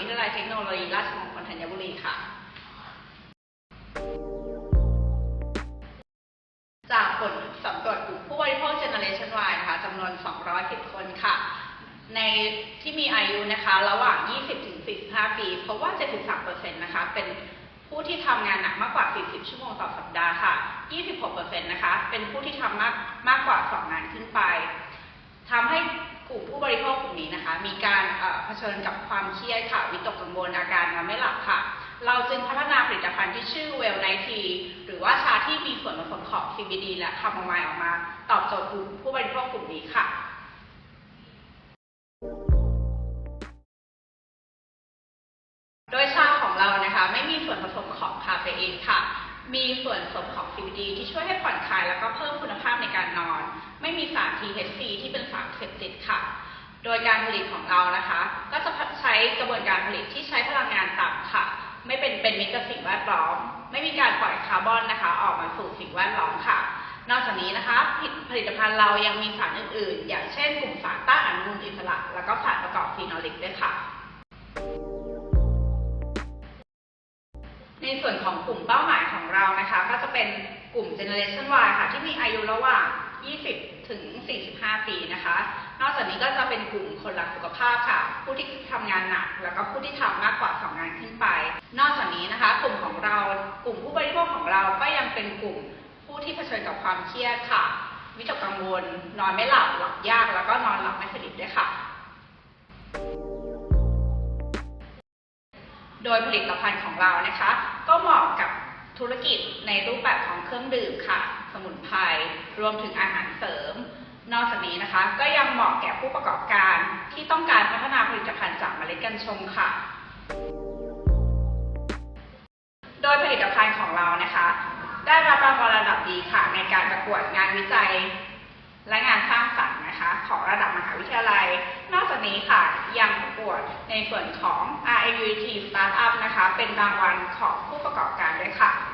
วิทยาลัยเทคโนโลยีราชมงคลธัญบุรีค่ะ จากผลสำรวจกลุ่มผู้บริโภค Generation Y นะคะจำนวน 210 คนค่ะ ในที่มีอายุนะคะระหว่าง 20-45 ปี เพราะว่า 73%นะคะเป็นผู้ที่ทำงานหนักมากกว่า 40 ชั่วโมงต่อสัปดาห์ค่ะ 26%นะคะ เป็นผู้ที่ทำมากมากกว่า 2 งานขึ้นไปทำให้กลุ่มผู้บริโภคกลุ่มนี้นะคะ มีการ เผชิญกับความเครียดค่ะ วิตกกังวลอาการนอนไม่หลับค่ะ เราจึงพัฒนาผลิตภัณฑ์ที่ชื่อ Well Night Tea หรือว่าชาที่มีส่วนผสมของ CBD และคาโมไมล์ออกมา ตอบโจทย์กลุ่มผู้บริโภคกลุ่มนี้ค่ะโดยชาของเรานะคะไม่มีส่วนผสมของคาเฟอีนค่ะ มีส่วนผสมของ CBD ที่ช่วยให้ผ่อนคลายแล้วก็เพิ่มคุณภาพในการนอน ไม่มีสาร THC ที่เป็นสารเค โดยการผลิตของเรานะคะ ก็จะใช้กระบวนการผลิตที่ใช้พลังงานต่ำค่ะ ไม่เป็นเป็นมิตรกับสิ่งแวดล้อม ไม่มีการปล่อยคาร์บอนนะคะ ออกมาสู่สิ่งแวดล้อมค่ะ นอกจากนี้นะคะผลิตผลิตภัณฑ์เรายังมีสารอื่นๆ อย่างเช่นกลุ่มสารต้านอนุมูลอิสระ แล้วก็สารประกอบฟีนอลิกด้วยค่ะในส่วนของกลุ่มเป้าหมายของเรานะคะ ก็จะเป็นกลุ่ม Generation Y ค่ะ ที่มีอายุระหว่าง 20 ถึง 45 ปีนะคะ นอกจากนี้ก็จะเป็นกลุ่มคนรักสุขภาพค่ะ ผู้ที่ทำงานหนัก แล้วก็ผู้ที่ทำมากกว่า2งานขึ้นไป นอกจากนี้นะคะ กลุ่มของเรา กลุ่มผู้บริโภคของเราก็ยังเป็นกลุ่มผู้ที่เผชิญกับความเครียดค่ะวิตกกังวล นอนไม่หลับ หลับยาก แล้วก็นอนหลับไม่สนิทด้วยค่ะ โดยผลิตภัณฑ์ของเรานะคะ ก็เหมาะกับธุรกิจในรูปแบบของเครื่องดื่มค่ะ สมุนไพร รวมถึงอาหารเสริม นอกจากนี้นะคะก็ยังเหมาะแก่ผู้ประกอบการที่ต้องการพัฒนาผลิตภัณฑ์จากเมล็ดกัญชงค่ะ โดยผลิตภัณฑ์ของเรานะคะ ได้รับรางวัลระดับดีค่ะ ในการประกวดงานวิจัย และงานสร้างสรรค์นะคะ ของระดับมหาวิทยาลัย นอกจากนี้ค่ะยังประกวดในส่วนของ RIUT Startup นะคะ เป็นรางวัลของผู้ประกอบการด้วยค่ะ